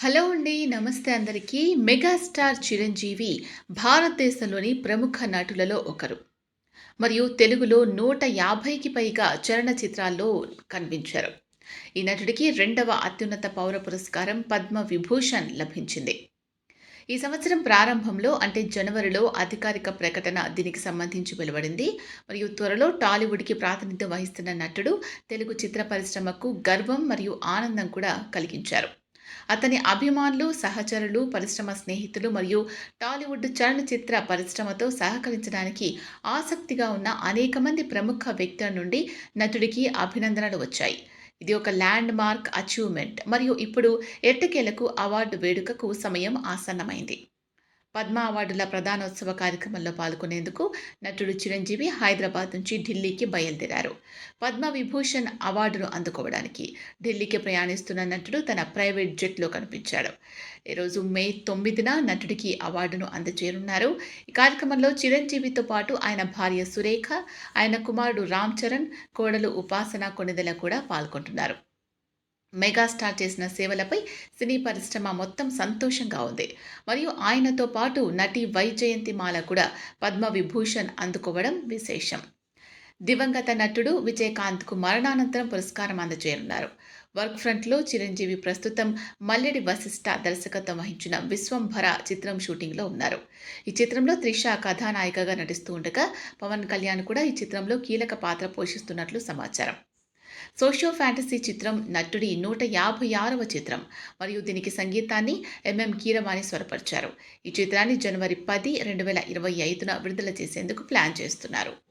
Hello అండి నమస్తే అందరికీ. మెగాస్టార్ చిరంజీవి భారతదేశంలోని ప్రముఖ నటులలో ఒకరు. మరియు తెలుగులో నూట యాభైకి పైగా చలనచిత్రాల్లో కనిపించారు. ఈ నటుడికి రెండవ అత్యున్నత పౌర పురస్కారం పద్మ విభూషణ్ లభించింది. ఈ సంవత్సరం ప్రారంభంలో అంటే జనవరిలో అధికారిక ప్రకటన దీనికి సంబంధించి వెలువడింది. మరియు త్వరలో టాలీవుడ్కి ప్రాతినిధ్యం వహిస్తున్న నటుడు తెలుగు చిత్ర పరిశ్రమకు గర్వం మరియు ఆనందం కూడా కలిగించారు. అతని అభిమానులు సహచరులు పరిశ్రమ స్నేహితులు మరియు టాలీవుడ్ చలనచిత్ర పరిశ్రమతో సహకరించడానికి ఆసక్తిగా ఉన్న అనేక మంది ప్రముఖ వ్యక్తుల నుండి నటుడికి అభినందనలు వచ్చాయి. ఇది ఒక ల్యాండ్ మార్క్ అచీవ్మెంట్ మరియు ఇప్పుడు ఎట్టకేలకు అవార్డు వేడుకకు సమయం ఆసన్నమైంది. పద్మ అవార్డుల ప్రధానోత్సవ కార్యక్రమంలో పాల్గొనేందుకు నటుడు చిరంజీవి హైదరాబాద్ నుంచి ఢిల్లీకి బయలుదేరారు. పద్మ విభూషణ్ అవార్డును అందుకోవడానికి ఢిల్లీకి ప్రయాణిస్తున్న నటుడు తన ప్రైవేట్ జెట్లో కనిపించాడు. ఈరోజు మే తొమ్మిదిన నటుడికి అవార్డును అందజేయనున్నారు. ఈ కార్యక్రమంలో చిరంజీవితో పాటు ఆయన భార్య సురేఖ ఆయన కుమారుడు రామ్ చరణ్ కోడలు ఉపాసన కొనిదెల కూడా పాల్గొంటున్నారు. మెగాస్టార్ చేసిన సేవలపై సినీ పరిశ్రమ మొత్తం సంతోషంగా ఉంది. మరియు ఆయనతో పాటు నటి వైజయంతిమాల కూడా పద్మ విభూషణ్ అందుకోవడం విశేషం. దివంగత నటుడు విజయకాంత్కు మరణానంతరం పురస్కారం అందజేయనున్నారు. వర్క్ ఫ్రంట్లో చిరంజీవి ప్రస్తుతం మల్లెడి వశిష్ట దర్శకత్వం వహించిన విశ్వంభర చిత్రం షూటింగ్లో ఉన్నారు. ఈ చిత్రంలో త్రిష కథానాయికగా నటిస్తూ ఉండగా పవన్ కళ్యాణ్ కూడా ఈ చిత్రంలో కీలక పాత్ర పోషిస్తున్నట్లు సమాచారం. సోషియో ఫ్యాంటసీ చిత్రం నటుడి నూట యాభై ఆరవ చిత్రం. మరియు దీనికి సంగీతాన్ని ఎంఎం కీరవాణి స్వరపరిచారు. ఈ చిత్రాన్ని జనవరి పది రెండు వేల ఇరవై ఐదున విడుదల చేసేందుకు ప్లాన్ చేస్తున్నారు.